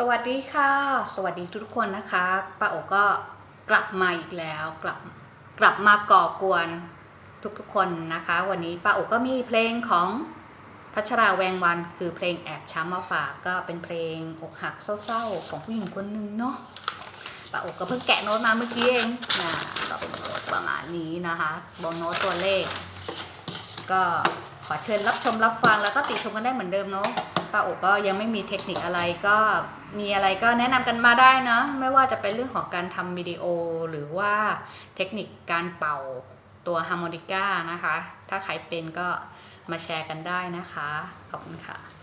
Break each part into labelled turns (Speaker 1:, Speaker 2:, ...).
Speaker 1: สวัสดีค่ะ สวัสดีทุกคนนะคะป้าโอก็กลับมาอีกแล้วกลับกลับมาก่อกวนทุกๆคนนะคะ วันนี้ป้าโอก็มีเพลงของพัชราแวงวัน คือเพลงแอบช้ำมาฝากก็เป็นเพลงอกหักเศร้าๆของผู้หญิงคนหนึ่งเนาะป้าโอก็เพิ่งแกะโน้ตมาเมื่อกี้เองนะก็เป็นโน้ตประมาณนี้นะคะบนโน้ตตัวเลข ก็ขอเชิญรับชมรับฟังแล้วก็ติชมกันได้เหมือนเดิมเนาะาโอก็ยังไม่มีเทคนิคอะไรก็มีอะไรก็แนะนำกันมาได้นะ ไม่ว่าจะเป็นเรื่องของการทำวิดีโอหรือว่าเทคนิคการเป่าตัวฮาร์โมนิก้านะคะ ถ้าใครเป็นก็มาแชร์กันได้นะคะ ขอบคุณค่ะ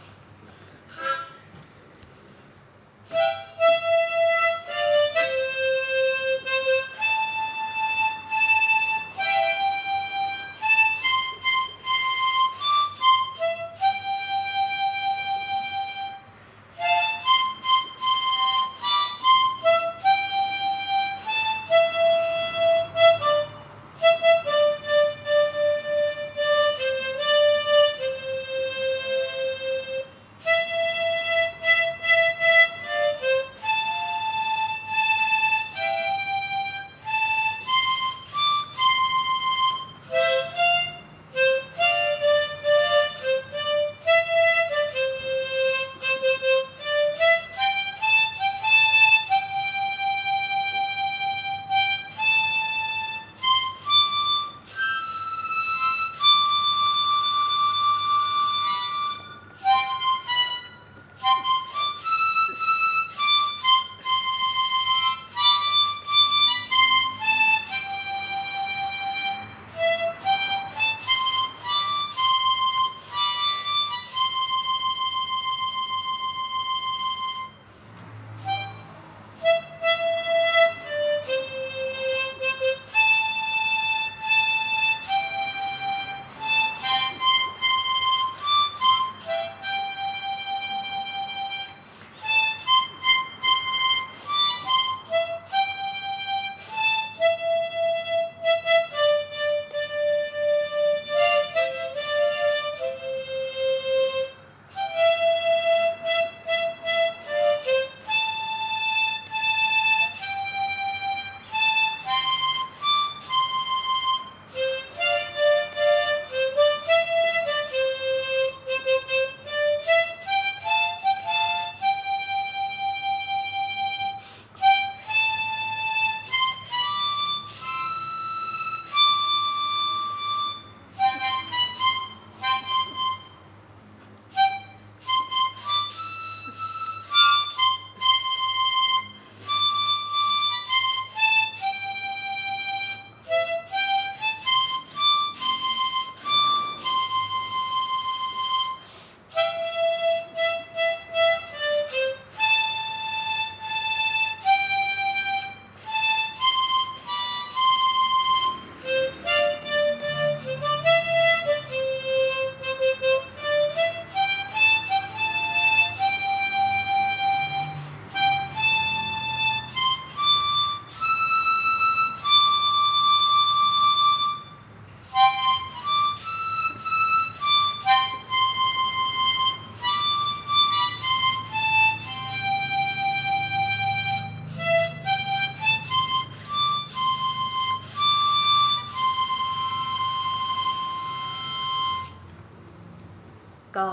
Speaker 1: ก็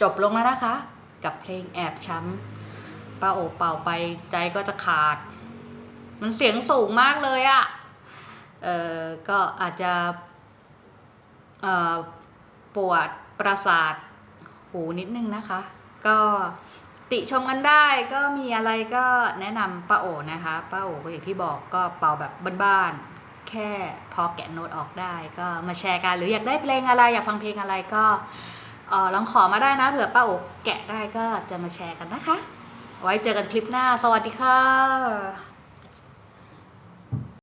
Speaker 1: จบลงแล้วนะคะ กับเพลงแอบช้ำป้าโอเป่าไปใจก็จะขาด มันเสียงสูงมากเลยอะ่ะ เออก็อาจจะเอ่อปวดประสาทหูนิดนึงนะคะ ก็ติชมกันได้ก็มีอะไรก็แนะนำป้าโอนะคะป้าโอก็อย่างที่บอกก็เป่าแบบบ้านๆแค่พอแกะโน้ตออกได้ ก็มาแชร์กันหรืออยากได้เพลงอะไรอยากฟังเพลงอะไรก็ ออลองขอมาได้นะเผื่อป้าโอแกะได้ก็จะมาแชร์กันนะคะ ไว้เจอกันคลิปหน้า สวัสดีค่ะ